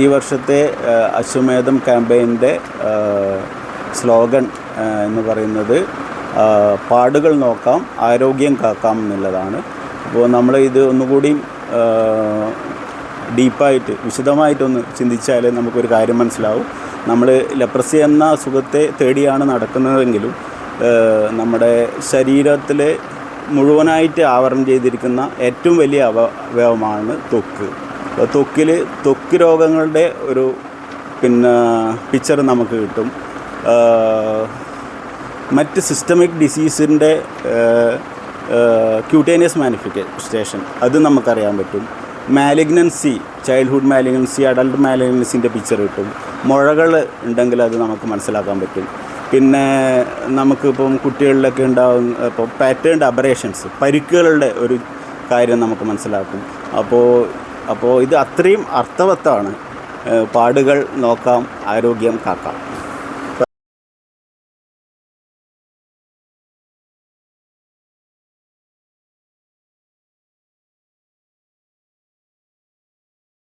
ഈ വർഷത്തെ അശ്വമേധം ക്യാമ്പയിന്റെ സ്ലോഗൻ എന്ന് പറയുന്നത് പാടുകൾ നോക്കാം ആരോഗ്യം കാക്കാം എന്നുള്ളതാണ്. അപ്പോൾ നമ്മൾ ഇത് ഒന്നുകൂടി ഡീപ്പായിട്ട് വിശദമായിട്ടൊന്ന് ചിന്തിച്ചാൽ നമുക്കൊരു കാര്യം മനസ്സിലാവും. നമ്മൾ ലെപ്രസി എന്ന അസുഖത്തെ തേടിയാണ് നടക്കുന്നതെങ്കിലും നമ്മുടെ ശരീരത്തിൽ മുഴുവനായിട്ട് ആവരണം ചെയ്തിരിക്കുന്ന ഏറ്റവും വലിയ അവ അവയവമാണ് അപ്പോൾ ത്വക്കിൽ ത്വക്ക് രോഗങ്ങളുടെ ഒരു പിന്നെ പിക്ചർ നമുക്ക് കിട്ടും. മറ്റ് സിസ്റ്റമിക് ഡിസീസിന്റെ ക്യൂട്ടേനിയസ് മാനിഫിക്കേഷൻ അത് നമുക്കറിയാൻ പറ്റും. മാലിഗ്നൻസി ചൈൽഡ്ഹുഡ് മാലിഗ്നൻസി അഡൾട്ട് മാലിഗ്നൻസിന്റെ പിക്ചർ കിട്ടും. മുഴകൾ ഉണ്ടെങ്കിൽ അത് നമുക്ക് മനസ്സിലാക്കാൻ പറ്റും. പിന്നെ നമുക്കിപ്പം കുട്ടികളിലൊക്കെ ഉണ്ടാകുന്ന ഇപ്പോൾ പാറ്റേൺ അബറേഷൻസ് പരിക്കുകളുടെ ഒരു കാര്യം നമുക്ക് മനസ്സിലാക്കും. അപ്പോൾ അപ്പോൾ ഇത് അത്രയും അർത്ഥവത്താണ്. പാടുകൾ നോക്കാം ആരോഗ്യം കാക്കാം.